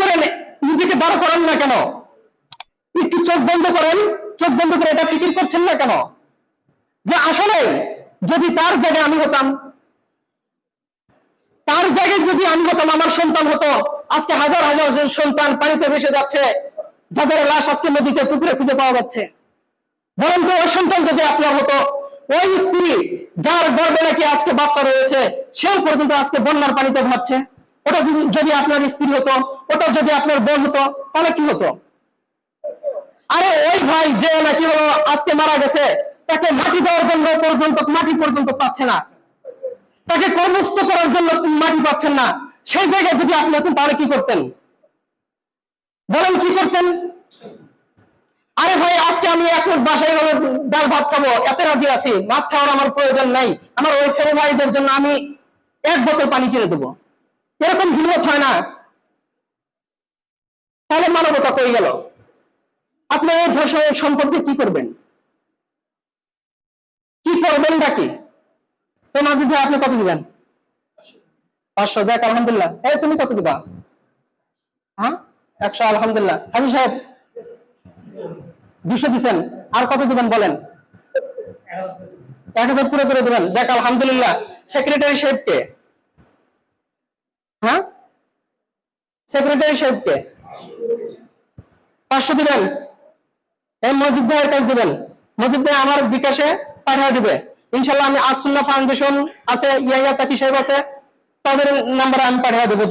করে নিজেকে দাঁড় করান না কেন? একটু চোখ বন্ধ করেন, চোখ বন্ধ করে এটা ফিকির করছেন না কেন? যে আসলে যদি তার জায়গায় আমি হতাম, তার জায়গায় যদি আমি হতাম, আমার সন্তান হতো, আজকে হাজার হাজার সন্তান পানিতে ভেসে যাচ্ছে, যাদের লাশ আজকে নদীতে, পুকুরে খুঁজে পাওয়া যাচ্ছে। বরং ওই সন্তান যদি আপনার হতো, ওই স্ত্রী যার গর্বে নাকি আজকে বাচ্চা রয়েছে, সেও পর্যন্ত আজকে বন্যার পানিতে ভাবছে ওটা যদি আপনার স্ত্রী হতো ওটা যদি আপনার বোন হতো, তাহলে কি হতো? আরে ওই ভাই যে নাকি হলো, আজকে মারা গেছে, তাকে মাটি দেওয়ার জন্য পর্যন্ত, মাটি পর্যন্ত পাচ্ছে না। তাকে কর্মস্থ করার জন্য মাটি পাচ্ছেন না। সেই জায়গায় যদি আপনি হতেন তাহলে কি করতেন? বলেন কি করতেন? আরে ভাই, আজকে আমি এখন বাসায় গেলে ডাল ভাত খাব, এত রাজি আছি, মাছ খাওয়ার আমার প্রয়োজন নাই। আমার ওই ছেলে ভাইদের জন্য আমি এক বোতল পানি কিনে দেবো। এরকম হিম্মত হয় না। তাহলে মানবতা কই গেল? আপনি এই ধর্ষণের সম্পর্কে কি করবেন? কি করবেন নাকি তো মাজিদ ভাই, আপনি কত দিবেন? পাঁচশো, যাক, আলহামদুলিল্লাহ। এই তুমি কত দিবা? হ্যাঁ? একশো, আলহামদুলিল্লাহ। হাজি সাহেব, দুশো দিচ্ছেন আর কত দিবেন বলেন? এক হাজার পুরো করে দিবেন। যাক, আলহামদুলিল্লাহ। সেক্রেটারি সাহেবকে? হ্যাঁ? সেক্রেটারি সাহেবকে? পাঁচশো দিবেন। এই মসজিদ ভাইয়ের কাছে দিবেন। মসজিদ ভাই আমার বিকাশে পাঠিয়ে দিবে। ইনশাল্লাহ আমি আসুল্লাহ ফাউন্ডেশন আছে ইয়াইয়া তাকি সাহেব আছে, তাদের নাম্বার আমি পাঠিয়ে দেবো।